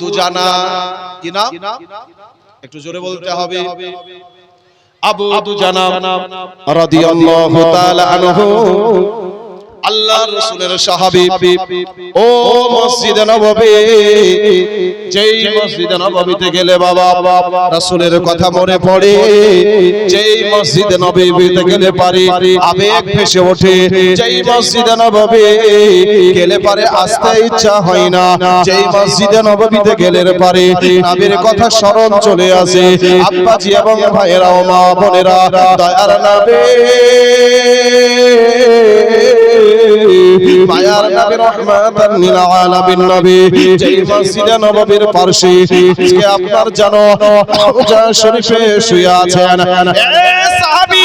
দুজানা কি নাম? একটু জোরে বলতে হবে। আবু দুজানা রাদিয়াল্লাহু তাআলা আনহু। আল্লাহর রাসূলের সাহাবী। ও মসজিদে নববী। যেই মসজিদে নববীতে গেলে বাবা রাসূলের কথা মনে পড়ে। যেই মসজিদে নববীতে গেলে পারে আবেগ ভেসে ওঠে। যেই মসজিদে নববী গেলে পারে আসতে ইচ্ছা হয় না। যেই মসজিদে নববীতে গেলে পারে নবীর কথা স্মরণ চলে আসে। আব্বাজি এবং ভাইয়েরা ও মা বোনেরা দয়ার নবী মায়ার নবী রহমাতান লিল আলামিন নবী যেই মসজিদে নববীর পাশে আজকে আপনার জানো রওজা শরীফে শুয়ে আছেন। এ সাহাবী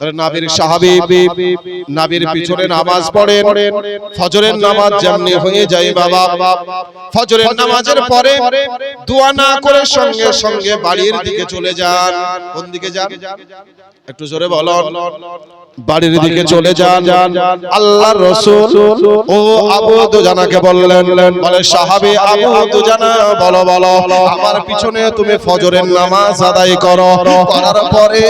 নাবির সাহাবী নাবির পিছনে নামাজ পড়েন ফজরের নামাজ যেমনি হয়ে যায় বাবা। ফজরের নামাজের পরে দোয়া না করে সঙ্গে সঙ্গে বাড়ির দিকে চলে যান। কোন দিকে যান? একটু জোরে বলুন। বাড়ির দিকে চলে যান। আল্লাহর রাসূল। ও আবু দুজানাকে বললেন বলে সাহাবী আবু দুজানা বলো বলো আমার পিছনে তুমি ফজরের নামাজ আদায় করো। করার পরে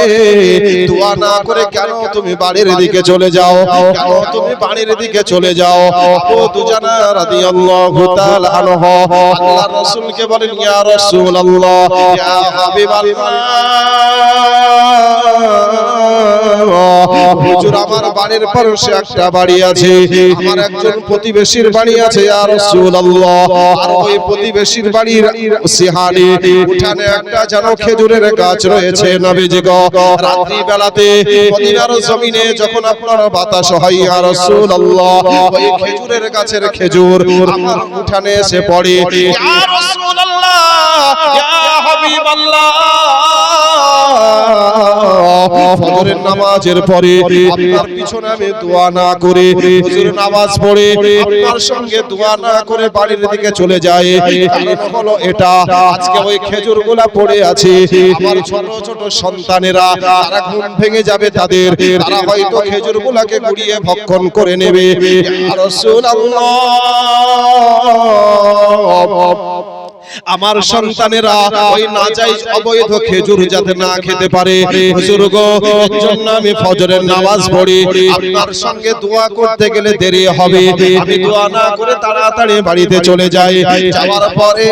দোয়া না করে কেন তুমি বাড়ির দিকে চলে যাও? কেন তুমি বাড়ির দিকে চলে যাও? আবু দুজানা রাদিয়াল্লাহু তাআলা আনহু আল্লাহর রাসূলকে বলেন ইয়া রাসূলুল্লাহ ইয়া হাবিবাল্লাহ। হুজুর আমার বাড়ির পাশে একটা বাড়ি আছে। আমার একজন প্রতিবেশীর বাড়ি আছে ইয়া রাসূলুল্লাহ। আর ওই প্রতিবেশীর বাড়ির সিহানি উঠানে একটা যেন খেজুরের গাছ রয়েছে নবীজি গো রাত্রি বেলাতে মদিনার জমিনে যখন আপনার বাতাস হয় ইয়া রাসূলুল্লাহ ওই খেজুরের গাছের খেজুর আমার উঠানে এসে পড়ে। ইয়া রাসূলুল্লাহ ইয়া হাবিবাল্লাহ। ফজরের নামাজের পরে আপনার পিছনে আমি দোয়া না করে হুজুর নামাজ পড়ে আপনার সঙ্গে দোয়া না করে বাড়ির দিকে চলে যায় হলো এটা, আজকে ওই পড়ে আছে, আমার ছোট ছোট সন্তানেরা, তারা ঘুম ভেঙে যাবে তাদের, তারা হয়তো খেজুরগুলাকে গুড়িয়ে ভক্ষণ করে নেবে। ইয়া রাসূলুল্লাহ। আমার সন্তানেরা ওই নাজাইজ অবৈধ খেজুর যাতে না খেতে পারে হুজুর গো এর জন্য আমি ফজরের নামাজ পড়ি আপনার সঙ্গে দোয়া করতে গেলে দেরি হবে আমি দোয়া না করে তাড়াতাড়ি বাড়িতে চলে যাই যাওয়ার পরে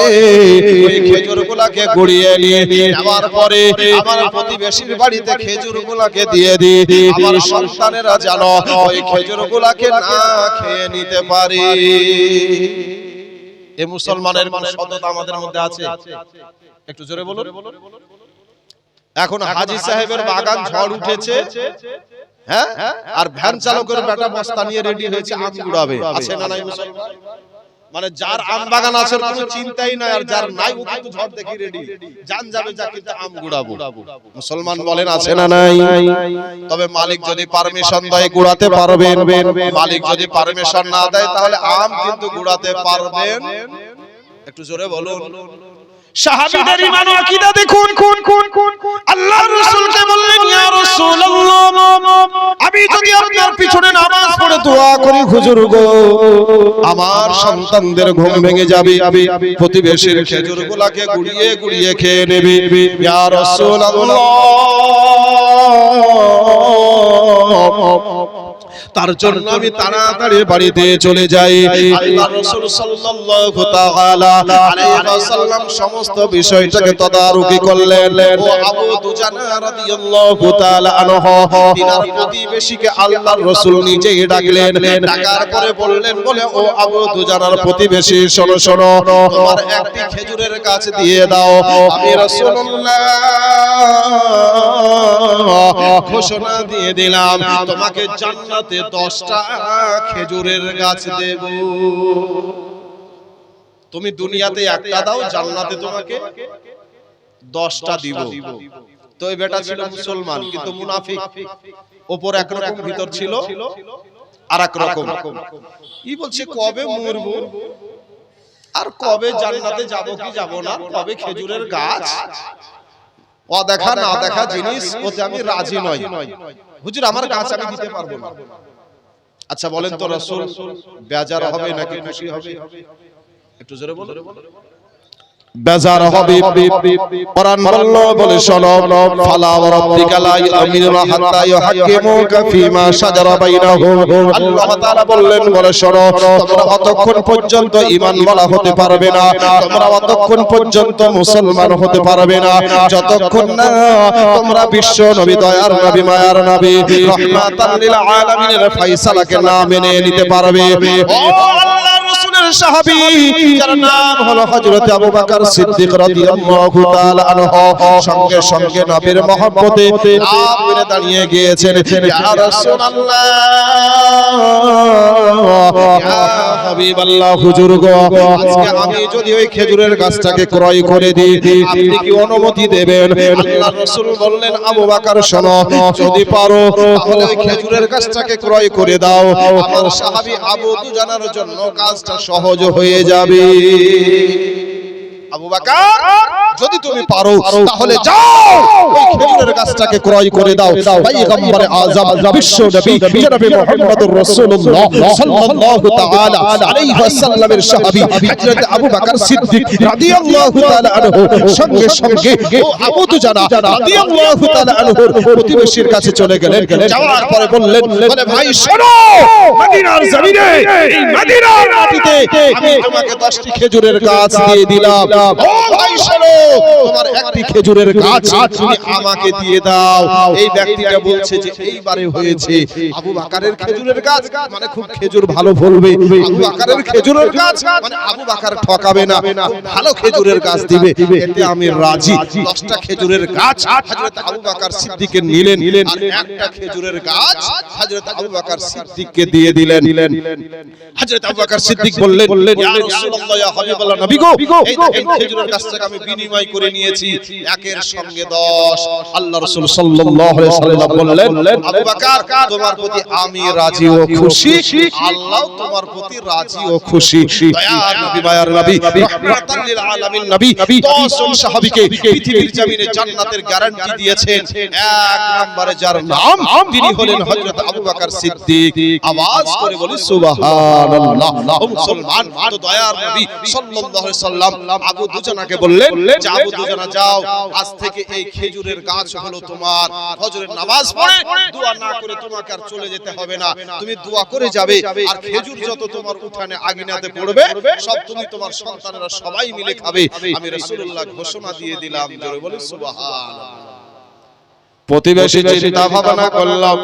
ওই খেজুরগুলাকে গুড়িয়ে নিয়ে যাওয়ার পরে আমার প্রতিবেশীর বাড়িতে খেজুরগুলাকে দিয়ে দিই আমার সন্তানেরা যেন ওই খেজুরগুলাকে না খেয়ে নিতে পারে এ মুসলমানের মানে সততা আমাদের মধ্যে আছে। একটু জোরে বলুন। এখন হাজি সাহেবের বাগান ঝড় উঠেছে। হ্যাঁ? আর ভ্যান চালকের বেটা বস্তা নিয়ে রেডি হয়েছে আম গুড়াবে আছে না নাই মুসলমান? মানে যার আম বাগান আছে কোনো চিন্তাই নাই আর যার নাই ও কিন্তু ঝড় দেখি রেডি জান যাবে যা কিন্তু আম গুড়াবো মুসলমান বলেন আছে না নাই? তবে মালিক যদি পারমিশন দেয় গুড়াতে পারবেন মালিক যদি পারমিশন না দেয় তাহলে আম কিন্তু গুড়াতে পারবেন। একটু জোরে বলুন। সাহাবীদের ঈমান ও আকীদা দেখুন। কোন কোন কোন আল্লাহর রাসূলকে বললেন ইয়া রাসূলুল্লাহ আমি যদি আপনার পিছনে নামাজ পড়ে দোয়া করি হুজুর গো আমার সন্তানদের ঘুম ভেঙে যাবে প্রতিবেশীর খেজুর গুলাকে গুড়িয়ে গুড়িয়ে খেয়ে নেবে ইয়া রাসূলুল্লাহ। তার জন্য আমি তাড়াতাড়ি বাড়িতে চলে যাই। আল্লাহ রাসূল সাল্লাল্লাহু তাআলা আলাইহি ওয়াসাল্লাম সমস্ত বিষয়টাকে তদারকি করলেন। ও আবু দুজানা রাদিয়াল্লাহু তাআলা আনহু। তিনার প্রতিবেশীকে আল্লাহর রাসূল নিজেই ডাকলেন। ডাকার পরে বললেন বলে ও আবু দুজানার প্রতিবেশী শোনো শোনো তোমার একটি খেজুরের গাছ দিয়ে দাও। আমি রাসূলুল্লাহ ঘোষণা দিয়ে দিলাম তোমাকে জান্নাতে দশটা খেজুরের গাছ দেব। তুমি দুনিয়াতে একটা দাও, জান্নাতে তোমাকে দশটা দিব। তো এই বেটা ছিল মুসলমান, কিন্তু মুনাফিক। ওপর একরকম, ভিতর ছিল আর এক রকম। ই বলছে, কবে মরবো? আর কবে জান্নাতে যাব কি যাব না? কবে খেজুরের গাছ? অদেখা না দেখা জিনিস ওতে আমি রাজি নই। হুজুর আমার কাছে আমি দিতে পারব না। আচ্ছা বলেন তো রসুল বেজার হবে নাকি খুশি হবে? একটু জোরে বলো বেজার হবে কোরআন বলল বলে শোনো ফালা রাব্বিকা লা ইউমিনুনা হাত্তা ইউহাক্কিমুকা ফীমা শাজারা বাইনাহুম। আল্লাহ তাআলা বললেন বলে শোনো তোমরা অতক্ষণ পর্যন্ত ঈমান বলা হতে পারবে না তোমরা অতক্ষণ পর্যন্ত মুসলমান হতে পারবে না যতক্ষণ না তোমরা বিশ্ব নবী দয়ার নবী মায়ার নবী রহমাতাল লিল আলামিনের ফয়সালাকে না মেনে নিতে পারবে। ও রাসূলের খেজুরের গাছটাকে ক্রয় করে দিই কি অনুমতি দেবেন? বললেন, আবু বকর, শোনো, যদি পারো খেজুরের গাছটাকে ক্রয় করে দাও। আমার সাহাবী আবু দুজানার জন্য কাজটা সহজ হয়ে যাবে। আবু বকর যদি তুমি পারো তাহলে যাও। ওই খেজুরের গাছটাকে ক্রয় করে দাও। পয়গম্বর আযম বিশ্ব নবী জনাবে মুহাম্মদুর রাসূলুল্লাহ সাল্লাল্লাহু তাআলা আলাইহি ওয়াসাল্লামের সাহাবী হযরত আবু বকর সিদ্দিক রাদিয়াল্লাহু তাআলা আনহু সঙ্গে সঙ্গে ও আবু দুজানা রাদিয়াল্লাহু তাআলা আনহুর প্রতিবেশীর কাছে চলে গেলেন। যাওয়ার পরে বললেন বলে ভাই শোনো মদিনার জমিনে এই মদিনার মাটিতে আমি তোমাকে 10টি খেজুরের গাছ দিয়ে দিলাম। ও তোমার একটি খেজুরের গাছ তুমি আমাকে দিয়ে দাও। এই ব্যক্তিটা বলছে যে এইবারে হয়েছে। আবু বাকারের খেজুরের গাছ মানে খুব খেজুর ভালো ফলবে। আবু বাকারের খেজুরের গাছ মানে আবু বাকার ঠকাবে না। ভালো খেজুরের গাছ দিবে। এতে আমি রাজি। দশটা খেজুরের গাছ হযরত আবু বাকার সিদ্দিককে নিলেন। আর একটা খেজুরের গাছ হযরত আবু বাকার সিদ্দিককে দিয়ে দিলেন। হযরত আবু বাকার সিদ্দিক বললেন, ইয়া রাসূলুল্লাহ, ইয়া হাবিবাল্লাহ নবী গো, এই দেখেন খেজুরের গাছটাকে আমি বিনিময় করে নিয়েছি। একের সঙ্গে 10 আল্লাহ রাসূল সাল্লাল্লাহু আলাইহি সাল্লাম বললেন আবু বকর তোমার প্রতি আমি রাজি ও খুশি। আল্লাহ তোমার প্রতি রাজি ও খুশি। দয়ার নবী মায়ার নবী রাহমাতাল লিল আলামিন নবী। 10 জন সাহাবীকে পৃথিবীর জমিনে জান্নাতের গ্যারান্টি দিয়েছেন। এক নম্বরে যার নাম তিনি হলেন হযরত আবু বকর সিদ্দিক। আওয়াজ করে বলি সুবহানাল্লাহ মুসলমান তো দয়ার নবী সাল্লাল্লাহু আলাইহি সাল্লাম আবু দুজানাকে বললেন যে আবু দুজানা যাও আজ থেকে এই খেজুরের গাছ হলো তোমার। ফজরের নামাজ পড়ে দোয়া না করে তোমাকে আর চলে যেতে হবে না। তুমি দোয়া করে যাবে আর খেজুর যত তোমার উঠানে আগিনাতে পড়বে সব তুমি তোমার সন্তানেরা সবাই মিলে খাবে। আমি রাসূলুল্লাহ ঘোষণা দিয়ে দিলাম জোরে বলি সুবহানাল্লাহ। প্রতিবেশী চিন্তা ভাবনা করলাম।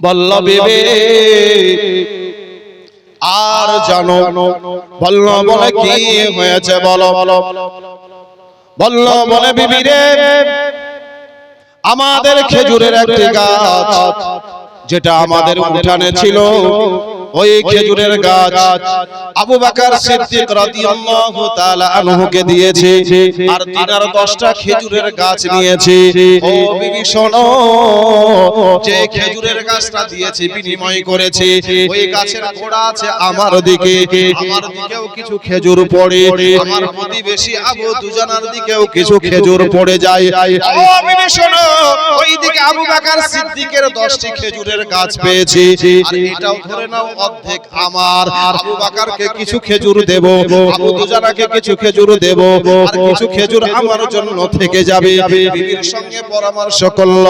বল্ল বিবে। আর জানো, বলল বলে কি হয়েছে বলো? বলল বলে বিবি রে আমাদের খেজুরের একটি গাছ, যেটা আমাদের উঠানে ছিল। ওই খেজুরের গাছ। আবু বকর সিদ্দিক রাদিয়াল্লাহু তাআলা আনহুকে দিয়েছে আর তিনার 10টা খেজুরের গাছ নিয়েছে। ও বিবি শোনো যে খেজুরের গাছটা দিয়েছে বিনিময় করেছে। ওই গাছের গোড়া আছে আমার দিকে। আমার দিকেও কিছু খেজুর পড়ে। আমার প্রতিবেশী আবু দুজানার দিকেও কিছু খেজুর পড়ে যায়। ও বিবি শোনো ওই দিকে আবু বকর সিদ্দিকের 10টি খেজুরের গাছ পেয়েছে। আর এটাও ধরে নাও অর্ধেক আমার। আবু বকরকে কিছু খেজুর দেব। আবু দুজানাকে কিছু খেজুর দেব। আর কিছু খেজুর আমার জন্য থেকে যাবে। বিবির সঙ্গে পরামর্শ করল।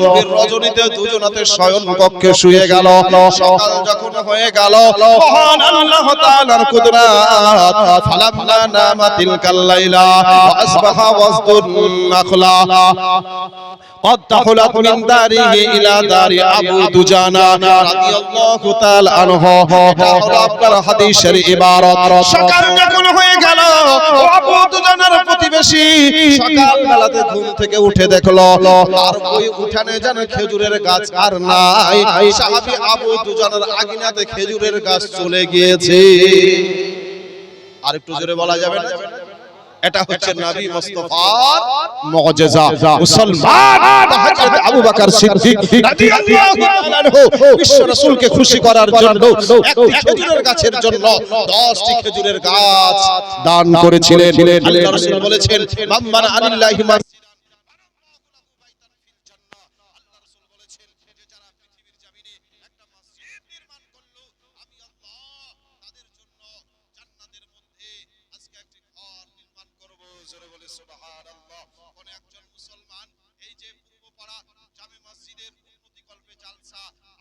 গভীর রজনীতে দুজনাতে শয়ন কক্ষে শুয়ে গেল। সকাল যখন হয়ে গেল মহান আল্লাহ তাআলার কুদরত। ফালাম্মা নামাতিল কাল্লাইলা আসবাহা ওয়াসদুন নাখলা। قد تحلت من داره إلى دار أبو دجانا رضي الله تعالى عنه এটা হলো আপনার হাদিসের ইবারত সকাল যখন হয়ে গেল ও আবু দুজানার প্রতিবেশী সকাল বেলাতে ঘুম থেকে উঠে দেখলো আর ওই উঠানে যেন খেজুরের গাছ আর নাই সাহাবী আবু দুজানার আগিনাতে খেজুরের গাছ চলে গিয়েছে আর একটু জোরে বলা যাবে না এটা হচ্ছে নবী মুস্তাফার মুজিজা মুসলমান। হযরত আবু বকর সিদ্দিক রাদিয়াল্লাহু তাআলা আনহু। বিশ্ব রাসূলকে খুশি করার জন্য একটি খেজুরের গাছের জন্য 10টি খেজুরের গাছ দান করেছিলেন। আল্লাহ রাসূল বলেছেন মাম্মান আলিল্লাহি মা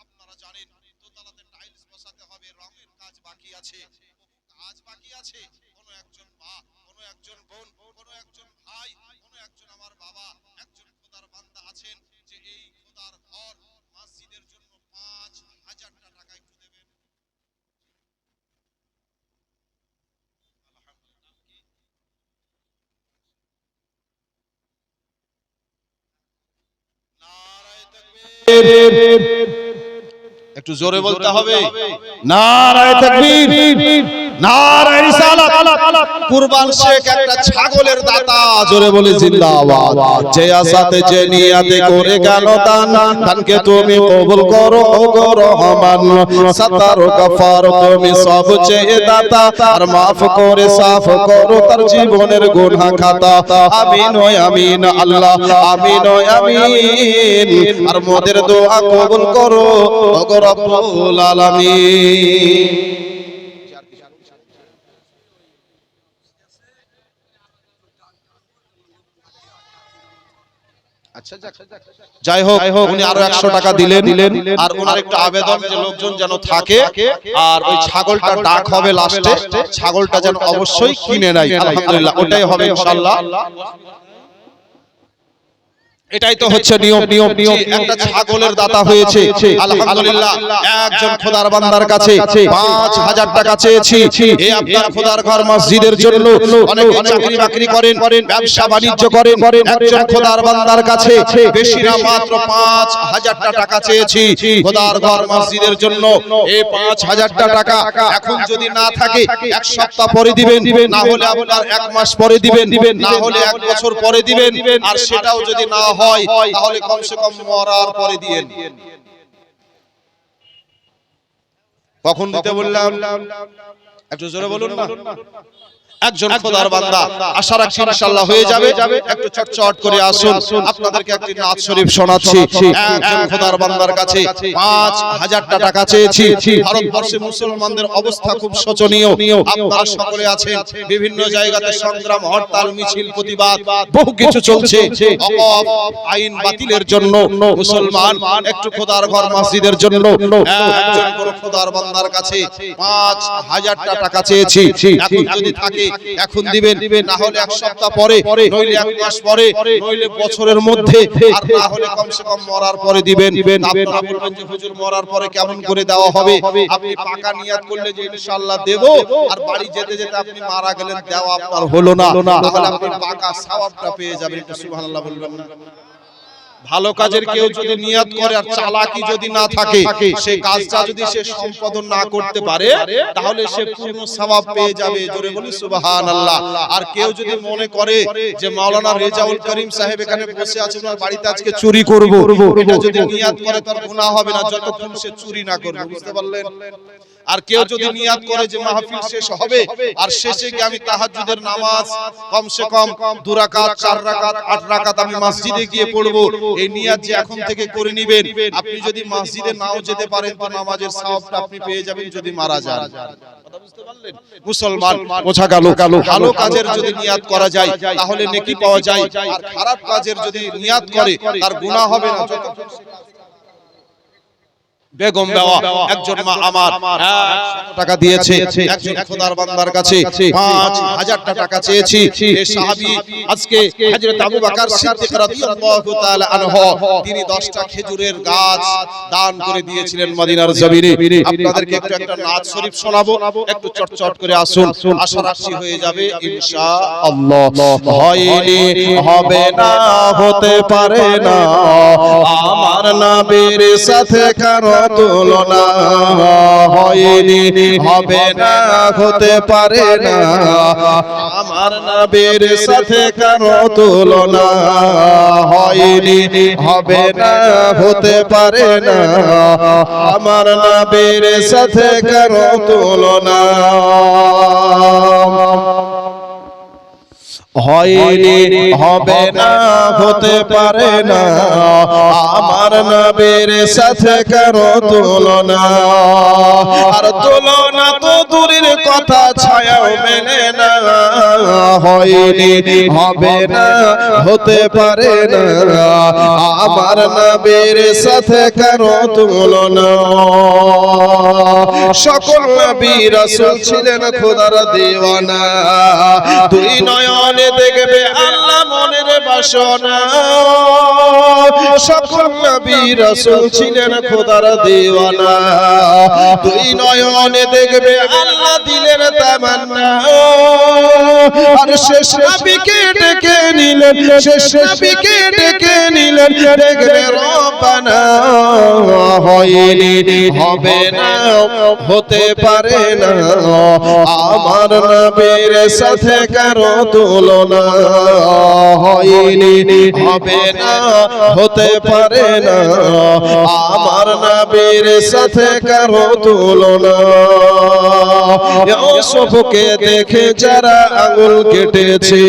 আপনারা জানেন দোতলাতে টাইলস বসাতে হবে রঙের কাজ বাকি আছে বহু কাজ বাকি আছে কোন একজন মা কোন একজন বোন কোন একজন ভাই কোন একজন আমার বাবা একজন খোদার বান্দা আছেন যে এই খোদার ঘর মসজিদের জন্য পাঁচ হাজারটা টাকা একটু দেবেন নারায়ে তাকবীর একটু জোরে বলতে হবে। নারায় তাকবীর। ছাগলের দাতা, জোরে বলে জিন্দাবাদ। করে তুমি করো দাতা। আর মাফ করে, সাফ করো তার জীবনের গুনাহ খাতা। আমিন ও আমিন, আল্লাহ, আমিন ও আমিন। আর মোদের দোয়া কবুল করো ও গো রব্বুল আলামিন আচ্ছা যাই হোক উনি আরও একশো টাকা দিলেন। দিলেন। আর ওনার একটা আবেদন যে লোকজন যেন থাকে আর ওই ছাগলটা ডাক হবে লাস্টে ছাগলটা যেন অবশ্যই কিনে নেয়। আলহামদুলিল্লাহ ওটাই হবে ইনশাআল্লাহ এটাই তো হচ্ছে নিয়ম। নিয়ম। নিয়ম একটা ছাগলের দাতা হয়েছে। আলহামদুলিল্লাহ। একজন খোদার বান্দার কাছে পাঁচ হাজার টাকা চেয়েছি। এ আপনার খোদার ঘর মসজিদের জন্য। অনেকে চাকরি বাকরি করেন ব্যবসা বাণিজ্য করেন। একজন খোদার বান্দার কাছে বেশি না মাত্র পাঁচ হাজারটা টাকা চেয়েছি। খোদার ঘর মসজিদের জন্য এই পাঁচ হাজারটা টাকা এখন যদি না থাকে এক সপ্তাহ পরে দিবেন। না হলে আপনার এক মাস পরে দিবেন। না হলে এক বছর পরে দিবেন। আর সেটাও যদি না হয় তাহলে কমসে কম মরার পরে কখন দিতে বললাম একটু জোরে বলুন না। একজন খোদার বান্দা। আশা রাখছি ইনশাআল্লাহ হয়ে যাবে। একটু চটচট করে আসুন। আপনাদেরকে একটি নাচ শরীফ শোনাচ্ছি। একজন খোদার বান্দার কাছে 5000 টাকা চেয়েছি। ভারতবর্ষে মুসলমানদের অবস্থা খুব শোচনীয়। আপনারা সকলে আছেন। বিভিন্ন জায়গাতে সংগ্রাম হরতাল মিছিল প্রতিবাদ বহু কিছু চলছে। আইন বাতিলের জন্য। মুসলমান একটু খোদার ঘর মসজিদের জন্য। একজন খোদার বান্দার কাছে 5000 টাকা চেয়েছি। এখন যদি থাকে এখন দিবেন না হলে এক সপ্তাহ পরে নইলে এক মাস পরে নইলে বছরের মধ্যে আর না হলে কমসে কম মরার পরে দিবেন। আপনারা বলবেন যে হুজুর মরার পরে কেমন করে দেওয়া হবে? আপনি পাকা নিয়াত করলে যে ইনশাআল্লাহ দেব আর বাড়ি যেতে যেতে আপনি মারা গেলেন দেওয়া আপনার হলো না। তাহলে আপনি পাকা সওয়াবটা পেয়ে যাবেন একটু সুবহানাল্লাহ বলবেন। না ভালো কাজের কেউ যদি নিয়ত করে আর চালাকি যদি না থাকে সেই কাজটা যদি সে সম্পাদন না করতে পারে তাহলে সে পূর্ণ সওয়াব পেয়ে যাবে জোরে বলি সুবহানাল্লাহ। আর কেউ যদি মনে করে যে মাওলানা রেজাউল করিম সাহেব এখানে বসে আছে ওনার বাড়িতে আজকে চুরি করব। এটা যদি নিয়ত করে তার গুনাহ হবে না যতক্ষণ সে চুরি না করবে বুঝতে পারলেন? আর কেউ যদি নিয়াত করে যে মাহফিল শেষ হবে আর শেষে গিয়ে আমি তাহাজ্জুদের নামাজ কমসে কম দু রাকাত চার রাকাত আট রাকাত আমি মসজিদে গিয়ে পড়ব। এই নিয়াত যে এখন থেকে করে নেবেন আপনি যদি মসজিদে নাও যেতে পারেন তো নামাজের সওয়াবটা আপনি পেয়ে যাবেন যদি মারা যান। কথা বুঝতে পারলেন? মুসলমান বোঝা গেল ভালো কাজের যদি নিয়াত করা যায় তাহলে নেকি পাওয়া যায়। আর খারাপ কাজের যদি নিয়াত করে তার গুনাহ হবে না বেগম বাবা একজন মা আমার। টাকা দিয়েছে একজন খোদার বান্দার কাছে। পাঁচ হাজারটা টাকা চেয়েছি এই সাহাবী আজকে হযরত আবু বকর সিদ্দিক রাদিয়াল্লাহু তাআলা আনহু তিনি 10টা খেজুরের গাছ দান করে দিয়েছিলেন মদিনার জমিনে। আপনাদেরকে একটু একটা নাচ শরীফ শোনাবো একটু চটচট করে আসুন। আশা রাখছি হয়ে যাবে ইনশাআল্লাহ। হয়নি হবে না হতে পারে না। আমার নবীর সাথে কারও তুলনা হয়নি, হবে না, হতে পারে না। আমার নবীর সাথে কারও তুলনা হয়নি, হবে না, হতে পারে না। আমার নবীর সাথে কারও তুলনা হয়নি হবে না হতে পারে না। আমার নবীর সাথে কারও তুলনা? আর তুলনা তো দূরের কথা ছায়াও মেনে না। হয়নি হবে না হতে পারে না। আমার নবীর সাথে কারও তুলনা? সকল নবী রাসূল ছিলেন খোদার দিওয়ানা। দুই নয়নে দেখবে আল্লাহ মনের বাসনা। সকল নবী রাসূল ছিলেন খোদার দিওয়ানা। দুই নয়নে দেখবে আল্লাহ দিলেন তামান্না। আর শেষ নবীকে ডেকে নিলেন, শেষ নবীকে ডেকে নিলেন। দেখবে রব্বানা হয়নি, হবে না, হতে পারে না। আমার নবীর সাথে কারও তুলনা হয়নি, হবে না, হতে পারে না। আমার নবীর সাথে কারও তুলনা। দেখে যারা আঙুল কেটেছে,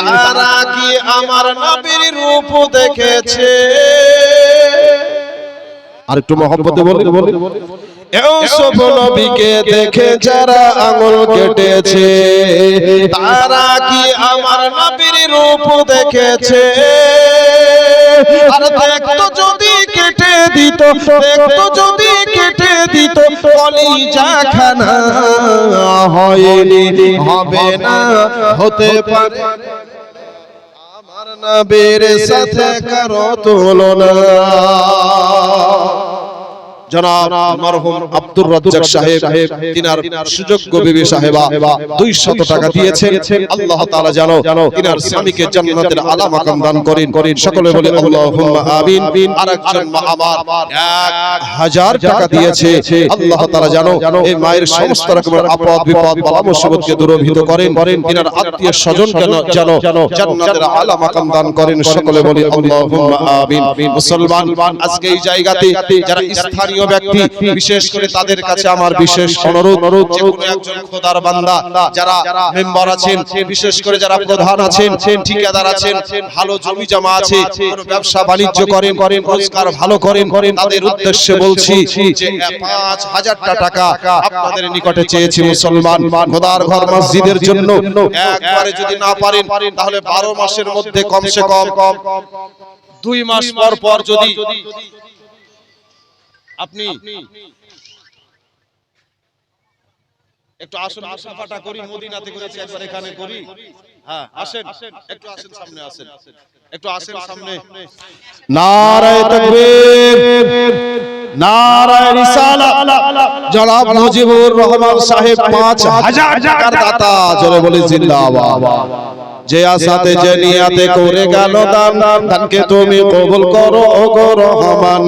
তারা কি আমার নবীর রূপ দেখেছে? আর একটু মহব্বতে বলি। ইউসুফ নবীকে দেখে যারা আঙুল কেটেছে, তারা কি আমার নবীর রূপ দেখেছে? আর দেখতো যদি কেটে দিত, দেখতো যদি কেটে দিত, কলিজা খানা হয়নি, হবে না, হতে পারে। আমার নবীর সাথে কারও তুলনা। জনাব মরহুম আব্দুর রাজ্জাক সাহেব তিনার সুযোগ্য বিবি সাহেবা 200 টাকা দিয়েছেন। আল্লাহ তাআলা জানো তিনার স্বামীকে জান্নাতের আলা মাকাম দান করেন। সকলে বলে আল্লাহুম্মা আমিন। আরেকজন মা আমার 1000 টাকা দিয়েছে। আল্লাহ তাআলা জানো এই মায়ের সমস্ত রকমের আপদ বিপদ বালা মুসিবতকে দূরভূত করেন। তিনার আত্মীয় স্বজন জানো জান্নাতের আলা মাকাম দান করেন। সকলে বলে আল্লাহুম্মা আমিন। মুসলমান আজকে এই জায়গাতে যারা স্থানীয় ব্যক্তি বিশেষ করে তাদের কাছে আমার বিশেষ অনুরোধ যে কোনো একজন খোদার বান্দা যারা মেম্বার আছেন বিশেষ করে যারা প্রধান আছেন ঠিকাদার আছেন ভালো জমি জমা আছে ব্যবসা বাণিজ্য করেন করেন রোজগার ভালো করেন করেন তাদের উদ্দেশ্যে বলছি যে পাঁচ হাজারটা টাকা আপনাদের নিকটে চেয়েছি মুসলমান খোদার ঘর মসজিদের জন্য একবারে যদি না পারেন তাহলে বারো মাসের মধ্যে কমসে কম দুই মাস পর পর যদি আপনি একটু আসুন মুসাফাটা করি মদিনাতে করেছি একবার এখানে করি। হ্যাঁ আসেন। একটু আসেন সামনে আসেন। একটু আসেন সামনে। নারায়ে তাকবীর নারায়ে রিসালাত জনাব মুজিবুর রহমান সাহেব 5000 টাকার দাতা জোরে বলি জিন্দাবাদ। যে আশাতে যে নিয়াতে করে গেল দান দানকে তুমি কবুল করো ও গো রহমান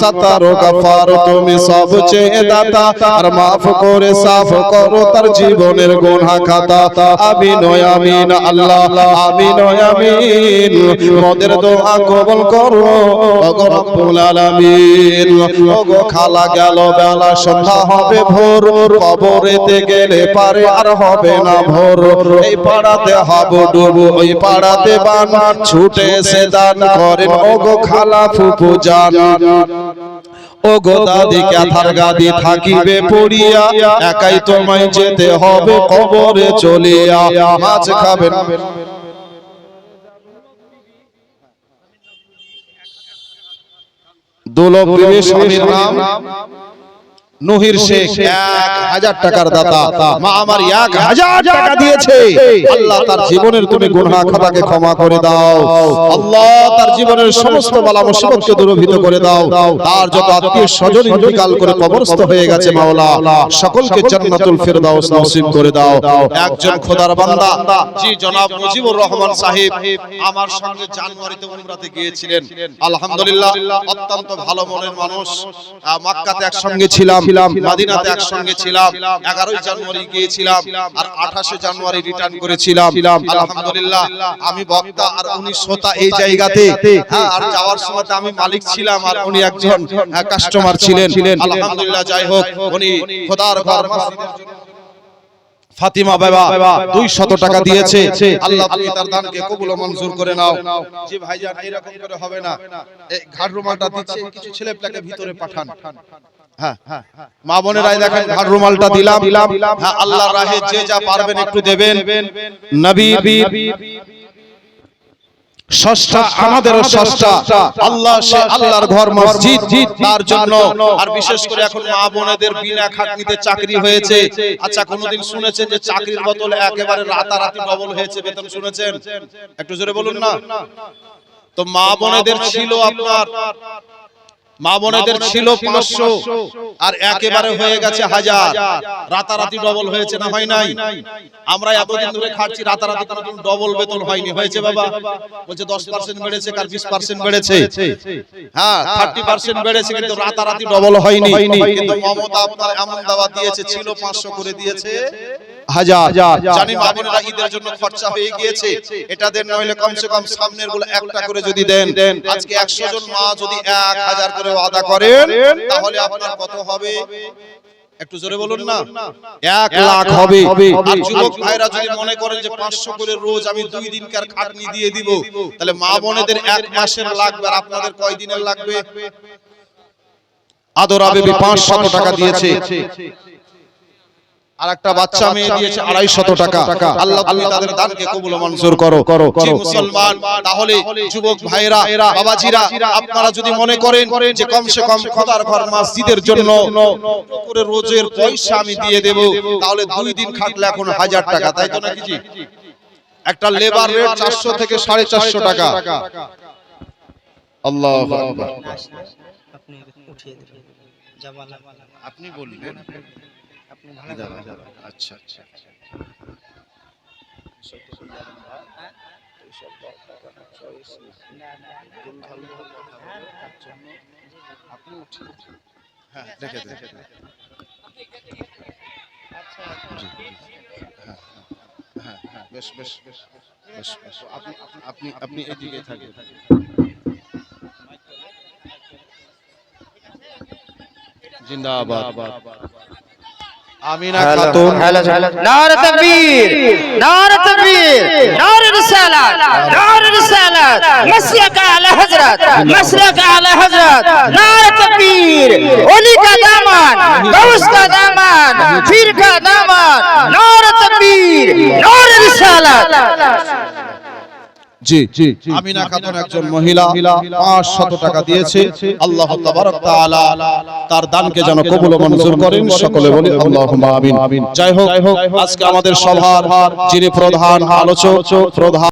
সাতার গাফার তুমি সব চেয়ে দাতা আর মাফ করে সাফ করো তার জীবনের গুনাহ খাতা আমিন ও আমিন আল্লাহ আমিন ও আমিন মোদের দোয়া কবুল করো ও গো রব্বুল আলামিন ও গো খালা গেল বেলা সন্ধ্যা হবে ভোর কবরেতে গেলে পারে আর হবে না ভোর এই পাড়াতে হাবু ডুবু ওই পাড়াতে বান। ছুটে সে দান করেন। ও গো খালা ফুপু জান ও গো দাদি ক্যাথার গাদি থাকিবে পড়িয়া। একাই তোমায় যেতে হবে কবরে চলিয়া। মাছ খাবেন। প্রেমী স্বামীর নাম। নহির শেখ এক হাজার টাকার দাতা। মা আমার এক হাজার টাকা দিয়েছে। আল্লাহ তার জীবনের তুমি গুনাহ খাতাকে ক্ষমা করে দাও। আল্লাহ তার জীবনের সমস্ত বালা মুসিবতকে দূরভূত করে দাও। তার যত আত্মীয় স্বজন ইন্তিকাল করে কবরস্থ হয়ে গেছে মাওলা। সকলকে জান্নাতুল ফেরদাউস নসিব করে দাও। একজন খোদার বান্দা জি জনাব মুজিবুর রহমান সাহেব আমার সঙ্গে জানুয়ারিতে উমরাতে গিয়েছিলেন। আলহামদুলিল্লাহ অত্যন্ত ভালো মনের মানুষ মক্কাতে একসঙ্গে ছিলাম মাদিনাতে একসঙ্গে ছিলাম এগারোই জানুয়ারি গিয়েছিলাম আর আঠাশে জানুয়ারি রিটার্ন করেছিলাম। আলহামদুলিল্লাহ আমি বক্তা আর উনি শ্রোতা এই জায়গাতে। হ্যাঁ, আর যাওয়ার সময় আমি মালিক ছিলাম আর উনি একজন কাস্টমার ছিলেন। আলহামদুলিল্লাহ যাই হোক উনি খোদার ঘর ফাতিমা বাবা দুই শত টাকা দিয়েছে। আল্লাহ তুমি তার দানকে কবুল ও মঞ্জুর করে নাও। জি ভাইজান এরকম করে হবে না। এই ঘাট রুমালটা দিচ্ছে কিছু ছেলে পেলেকে ভিতরে পাঠান হ্যাঁ মা বোনেরাই দেখেন ঘাট রুমালটা দিলাম। হ্যাঁ আল্লাহর রাহে যে যা পারবেন একটু দেবেন। নবী ষষ্ঠা আমাদেরও ষষ্ঠা। আল্লাহ সে আল্লাহর ঘর মসজিদ তার জন্য। আর বিশেষ করে এখন মা বোনেদের বিনা খাটনিতে চাকরি হয়েছে। আচ্ছা কোনোদিন শুনেছেন যে চাকরির বদলে একেবারে রাতারাতি ডবল হয়েছে বেতন শুনেছেন? একটু জোরে বলুন না। তো মা বোনেদের ছিল আপনার। মা বোনেদের ছিল পাঁচশো আর একেবারে হয়ে গেছে হাজার। রাতারাতি ডবল হয়েছে না হয় নাই? আমরা এতদিন ধরে খাচ্ছি রাতারাতি কোনোদিন ডবল বেতন হয়নি। হয়েছে বাবা। বলছে দশ পার্সেন্ট বেড়েছে কার বিশ পার্সেন্ট বেড়েছে। হ্যাঁ থার্টি পার্সেন্ট বেড়েছে কিন্তু রাতারাতি ডবল হয়নি। কিন্তু মমতা আপনার এমন দাওয়া দিয়েছে ছিল পাঁচশো করে দিয়েছে। হাজার। জানি মা বোনেরা ঈদের জন্য খরচা হয়ে গিয়েছে। এটা দেন নইলে কমসে কম সামনেরগুলো একটা করে যদি দেন। আজকে জন মা যদি এক হাজার করে আদা করেন তাহলে আপনার কত হবে? একটু জোরে বলুন না। এক লাখ হবে। আর যুবক ভাইরা যদি মনে করেন যে পাঁচশো করে রোজ আমি দুই দিনকার খাটনি দিয়ে দিব তাহলে মা বোনেদের এক মাসের লাগবে আর আপনাদের কয় দিনের লাগবে? আদর আবেবি পাঁচশত টাকা দিয়েছে। আর একটা বাচ্চা মেয়ে দিয়েছে আড়াইশত টাকা। আল্লাহ তুমি তাদের দানকে কবুল ও মঞ্জুর করো করো। জি মুসলমান তাহলে যুবক ভাইরা বাবাজিরা আপনারা যদি মনে করেন যে কমসে কম খোদার ঘর মসজিদের জন্য করে রোজের পয়সা আমি দিয়ে দেব তাহলে দুই দিন খাটলে এখন হাজার টাকা তাই তো নাকি জি? একটা লেবার রেট চারশো থেকে সাড়ে চারশো টাকা। আল্লাহ আপনি উঠিয়ে দেবেন জামালা আপনি বলবেন আপনি ভালো আচ্ছা আচ্ছা হ্যাঁ রেখে দে হ্যাঁ হ্যাঁ বেশ বেশ বেশ বেশ বেশ আপনি আপনি আপনি এদিকে থাকবেন জিন্দাবাদ আমিনা খাতুন নারে তাকবীর নারে তাকবীর নারে রিসালাত নারে রিসালাত। মাসলাক আলা হযরত মাসলাক আলা হযরত। নারে তাকবীর ওলি কা দামান গাউস কা দামান পীর কা দামান। নারে তাকবীর নারে রিসালাত। জি জি আমিনা খাতুন একজন মহিলা পাঁচশত টাকা দিয়েছে। আল্লাহ তাবারক তাআলা তার দানকে যেন কবুল ও মঞ্জুর করেন। সকলে বলি আল্লাহুম্মা আমিন। যাই হোক আজকে আমাদের সভার যিনি প্রধান আলোচক প্রধান